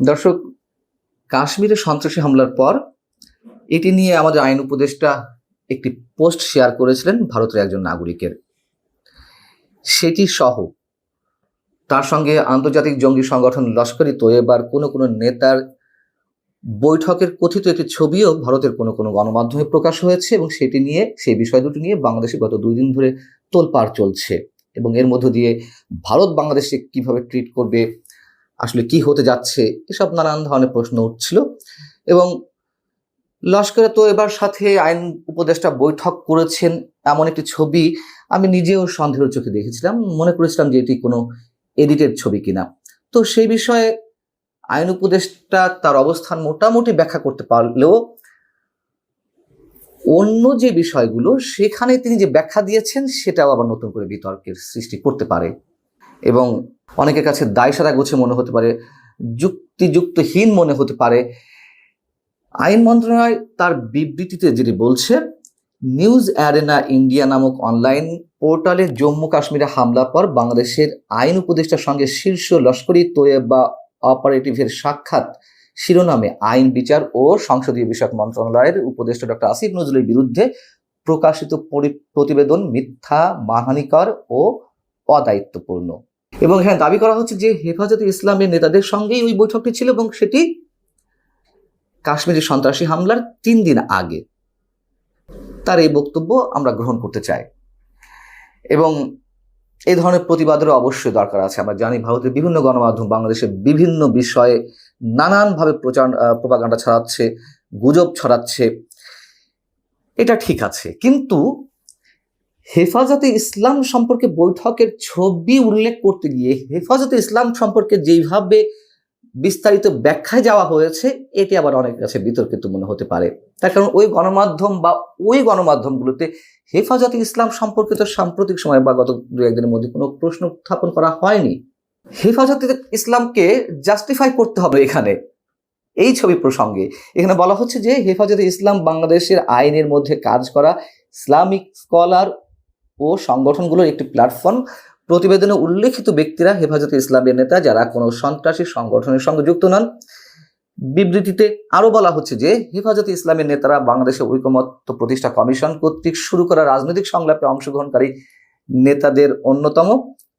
দর্শক, কাশ্মীরে সন্ত্রাসী হামলার পর এটি নিয়ে আমাদের আইন উপদেষ্টা একটি পোস্ট শেয়ার করেছিলেন ভারতের একজন নাগরিকের। সেটি সহ তার সঙ্গে আন্তর্জাতিক জঙ্গি সংগঠন লস্করি তোয়েবার কোনো কোনো নেতার বৈঠকের কথিত একটি ছবিও ভারতের কোনো কোনো গণমাধ্যমে প্রকাশ হয়েছে এবং সেটি নিয়ে, সেই বিষয় দুটি নিয়ে বাংলাদেশে গত দুই দিন ধরে তোলপাড় চলছে এবং এর মধ্য দিয়ে ভারত বাংলাদেশে কীভাবে ট্রিট করবে আসলে কি হতে যাচ্ছে, এসব নানান ধরনের প্রশ্ন উঠছিল। এবং লস্করে তো এবার সাথে আইন উপদেষ্টা বৈঠক করেছেন এমন একটি ছবি, আমি নিজেও সন্দেহের চোখে দেখেছিলাম। মনে করেছিলাম যে এটি কোনো এডিটেড ছবি কিনা। তো সেই বিষয়ে আইন উপদেষ্টা তার অবস্থান মোটামুটি ব্যাখ্যা করতে পারলেও অন্য যে বিষয়গুলো, সেখানে তিনি যে ব্যাখ্যা দিয়েছেন, সেটাও আবার নতুন করে বিতর্কের সৃষ্টি করতে পারে। এবং অনেকের কাছে দায় সারা গোছে মনে হতে পারে, যুক্তিযুক্তহীন মনে হতে পারে। আইন মন্ত্রণালয় তার বিবৃতিতে যেটি বলছে, নিউজ অ্যারেনা ইন্ডিয়া নামক অনলাইন পোর্টালে জম্মু কাশ্মীরে হামলার পর বাংলাদেশের আইন উপদেষ্টার সঙ্গে শীর্ষ লস্করি, তোয়েবা অপারেটিভের সাক্ষাৎ শিরোনামে আইন বিচার ও সংসদীয় বিষয়ক মন্ত্রণালয়ের উপদেষ্টা ডক্টর আসিফ নজরুলের বিরুদ্ধে প্রকাশিত পরি- প্রতিবেদন মিথ্যা, মানহানিকর ও অদায়িত্বপূর্ণ। এবং এখানে দাবি করা হচ্ছে যে হেফাজতে ইসলামের নেতাদের সঙ্গেই ওই বৈঠকটি ছিল এবং সেটি কাশ্মীরি সন্ত্রাসী হামলার তিন দিন আগে। তার এই বক্তব্য আমরা গ্রহণ করতে চাই। এবং এই ধরনের প্রতিবাদেরও অবশ্যই দরকার আছে। আমরা জানি ভারতের বিভিন্ন গণমাধ্যম বাংলাদেশের বিভিন্ন বিষয়ে নানানভাবে প্রচার প্রপাগান্ডা ছড়াচ্ছে, গুজব ছড়াচ্ছে। এটা ঠিক আছে। কিন্তু হেফাজতে ইসলাম সম্পর্কে বৈঠকের ছবি উল্লেখ করতে গিয়ে হেফাজতে ইসলাম সম্পর্কে যেইভাবে বিস্তারিত ব্যাখ্যায় যাওয়া হয়েছে, এটি আবার অনেক কাছে বিতর্কিত মনে হতে পারে। তার কারণ ওই গণমাধ্যম বা ওই গণমাধ্যমগুলোতে হেফাজতে ইসলাম সম্পর্কিত সাম্প্রতিক সময় বা গত দু একদিনের মধ্যে কোনো প্রশ্ন উত্থাপন করা হয়নি। হেফাজতে ইসলামকে জাস্টিফাই করতে হবে এখানে, এই ছবি প্রসঙ্গে। এখানে বলা হচ্ছে যে হেফাজতে ইসলাম বাংলাদেশের আইনের মধ্যে কাজ করা ইসলামিক স্কলার ও সংগঠনগুলোর একটি প্ল্যাটফর্ম প্রতিবেদনে উল্লেখিত ব্যক্তিরা হেফাজতে ইসলামের নেতা যারা কোনো সন্ত্রাসী সংগঠনের সঙ্গে যুক্ত নন। বিবৃতিতে আরও বলা হচ্ছে যে, হেফাজতে ইসলামের নেতারা বাংলাদেশের ঐকমত্য প্রতিষ্ঠা কমিশন কর্তৃক শুরু করা রাজনৈতিক সংলাপে অংশগ্রহণকারী নেতাদের অন্যতম।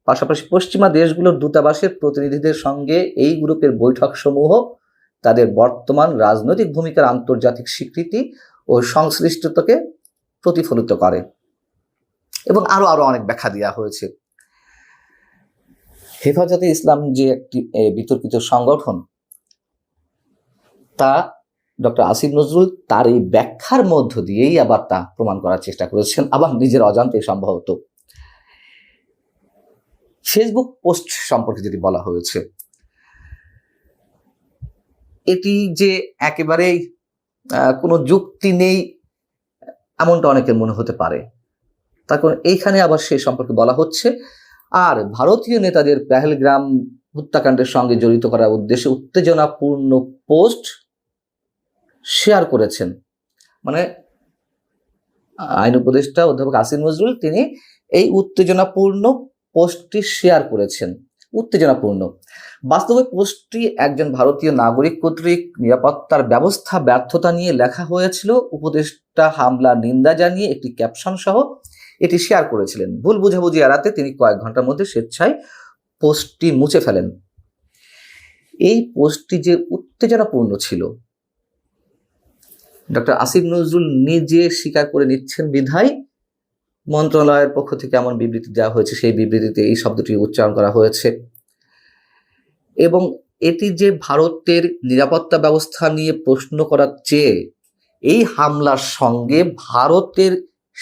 পাশাপাশি পশ্চিমা দেশগুলোর দূতাবাসের প্রতিনিধিদের সঙ্গে এই গ্রুপের বৈঠক সমূহ তাদের বর্তমান রাজনৈতিক ভূমিকার আন্তর্জাতিক স্বীকৃতি ও সংশ্লিষ্টতাকে প্রতিফলিত করে। এবং আরও আরও অনেক ব্যাখ্যা দেওয়া হয়েছে। হেফাজতে ইসলাম যে একটি বিতর্কিত সংগঠন, তা ডক্টর আসিফ নজরুল তার এই ব্যাখ্যার মধ্য দিয়েই আবার তা প্রমাণ করার চেষ্টা করেছেন, আবার নিজের অজান্তে সম্ভবত। ফেসবুক পোস্ট সম্পর্কে যদি বলা হয়েছে, এটি যে একেবারেই কোনো যুক্তি নেই, এমনটা অনেকের মনে হতে পারে। কারণ এইখানে আবার সে সম্পর্কে বলা হচ্ছে। আর ভারতীয় নেতাদের পেহেলগ্রাম হত্যাকাণ্ডের সঙ্গে জড়িত করার উদ্দেশ্যে উত্তেজনাপূর্ণ পোস্ট শেয়ার করেছেন। মানে আইন উপদেষ্টা অধ্যাপক আসিম নজরুল তিনি এই উত্তেজনাপূর্ণ পোস্টটি শেয়ার করেছেন। উত্তেজনাপূর্ণ। বাস্তবে পোস্টটি একজন ভারতীয় নাগরিক কর্তৃক নিরাপত্তার ব্যবস্থা, ব্যর্থতা নিয়ে লেখা হয়েছিল। উপদেষ্টা হামলা নিন্দা জানিয়ে একটি ক্যাপশন সহ এটি শেয়ার করেছিলেন। ভুল বুঝাবুঝি এড়াতে তিনি কয়েক ঘণ্টার মধ্যে স্বেচ্ছায় পোস্টটি মুছে ফেলেন। এই পোস্টটি যে উত্তেজনাপূর্ণ ছিল ডক্টর আসিফ নজরুল নিজে স্বীকার করে নিচ্ছেন বিধায়, মন্ত্রণালয়ের পক্ষ থেকে এমন বিবৃতি দেওয়া হয়েছে, সেই বিবৃতিতে এই শব্দটি উচ্চারণ করা হয়েছে। এবং এটি যে ভারতের নিরাপত্তা ব্যবস্থা নিয়ে প্রশ্ন করার চেয়ে, এই হামলার সঙ্গে ভারতের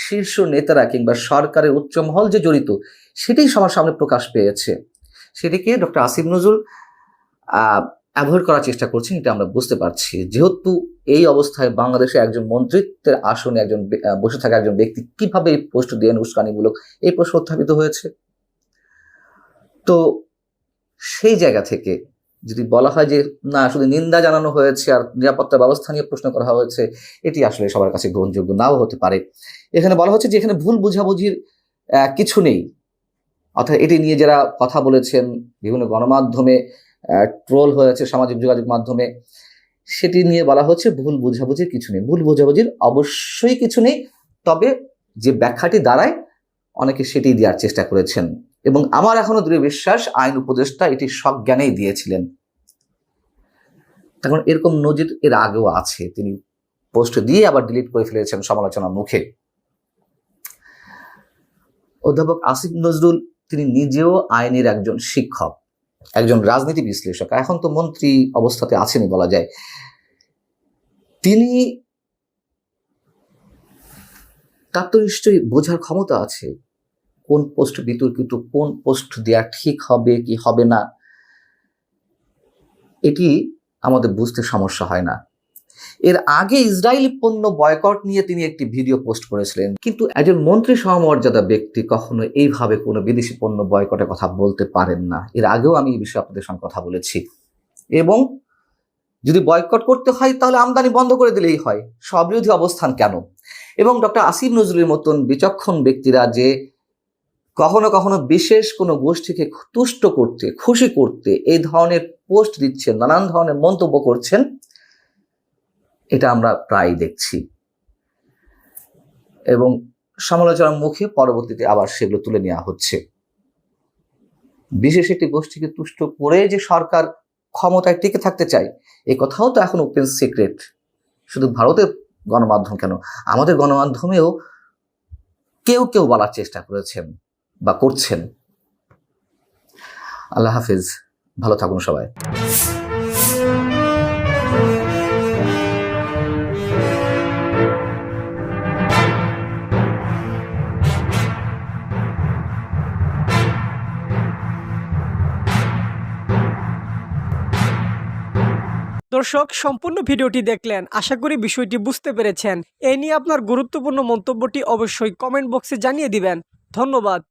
শীর্ষ নেতারা কিংবা সরকারের উচ্চমহল যে জড়িত, সেটাই সবার সামনে প্রকাশ পেয়েছে। সেটিকে ডক্টর আসিফ নজরুল অ্যাভয়েড করার চেষ্টা করছেন, এটা আমরা বুঝতে পারছি। যেহেতু এই অবস্থায় বাংলাদেশে একজন মন্ত্রিত্বের আসনে একজন বসে থাকা একজন ব্যক্তি কীভাবে এই পোস্ট দিয়ে উস্কানিমূলক এই প্রশ্ন উত্থাপিত হয়েছে? তো সেই জায়গা থেকে যদি বলা হয় যে, না, শুধু নিন্দা জানানো হয়েছে আর নিরাপত্তা ব্যবস্থা নিয়ে প্রশ্ন করা হয়েছে, এটি আসলে সবার কাছে গ্রহণযোগ্য নাও হতে পারে। এখানে বলা হচ্ছে যে, এখানে ভুল বুঝাবুঝির কিছু নেই। অর্থাৎ এটি নিয়ে যারা কথা বলেছেন, বিভিন্ন গণমাধ্যমে ট্রোল হয়েছে সামাজিক যোগাযোগ মাধ্যমে, সেটি নিয়ে বলা হচ্ছে ভুল বোঝাবুঝির কিছু নেই। ভুল বোঝাবুঝির অবশ্যই কিছু নেই, তবে যে ব্যাখ্যাটি দাঁড়ায়, অনেকে সেটি দেওয়ার চেষ্টা করেছেন। এবং আমার এখনও দৃঢ় বিশ্বাস, আইন উপদেষ্টা এটি সজ্ঞানেই দিয়েছিলেন। কারণ এরকম নজির এর আগেও আছে। তিনি পোস্ট দিয়ে আবার ডিলিট করে ফেলেছেন সমালোচনার মুখে। অধ্যাপক আসিফ নজরুল, তিনি নিজেও আইনের একজন শিক্ষক, একজন রাজনীতি বিশ্লেষক, এখন তো মন্ত্রী অবস্থাতে আছেনই বলা যায়। তিনি তার তো নিশ্চয়ই বোঝার ক্ষমতা আছে। কোন পোস্ট বিতর্কিত কোন পোস্ট দেয়া ঠিক হবে কি হবে না, এটি আমাদের বুঝতে সমস্যা হয় না। এর আগে ইসরায়েলি পণ্য বয়কট নিয়ে তিনি একটি ভিডিও পোস্ট করেছিলেন, কিন্তু একজন মন্ত্রী সমমর্যাদা ব্যক্তি কখনো এইভাবে কোনো বিদেশি পণ্য বয়কটের কথা বলতে পারেন না। এর আগেও আমি এই বিষয়ে আপনাদের সঙ্গে কথা বলেছি। এবং যদি বয়কট করতে হয়, তাহলে আমদানি বন্ধ করে দিলেই হয়। স্ববিরোধী অবস্থান কেন? এবং ডক্টর আসিফ নজরুলের মতন বিচক্ষণ ব্যক্তিরা যে কখনো কখনো বিশেষ কোনো গোষ্ঠীকে তুষ্ট করতে, খুশি করতে এই ধরনের পোস্ট দিচ্ছেন, নানান ধরনের মন্তব্য করছেন, এটা আমরা প্রায় দেখছি। এবং সমালোচনার মুখে পরবর্তীতে আবার সেগুলো তুলে নেওয়া হচ্ছে। বিশেষ একটি গোষ্ঠীকে তুষ্ট করে যে সরকার ক্ষমতায় টিকে থাকতে চায় এই কথাও তো এখন ওপেন সিক্রেট শুধু ভারতের গণমাধ্যম কেন? আমাদের গণমাধ্যমেও কেউ কেউ বলার চেষ্টা করেছেন। বা করছেন। আল্লাহ হাফিজ, ভালো থাকুন সবাই। দর্শক, সম্পূর্ণ ভিডিওটি দেখলেন। আশা করি বিষয়টি বুঝতে পেরেছেন। এ নিয়ে আপনার গুরুত্বপূর্ণ মন্তব্যটি অবশ্যই কমেন্ট বক্সে জানিয়ে দিবেন। ধন্যবাদ।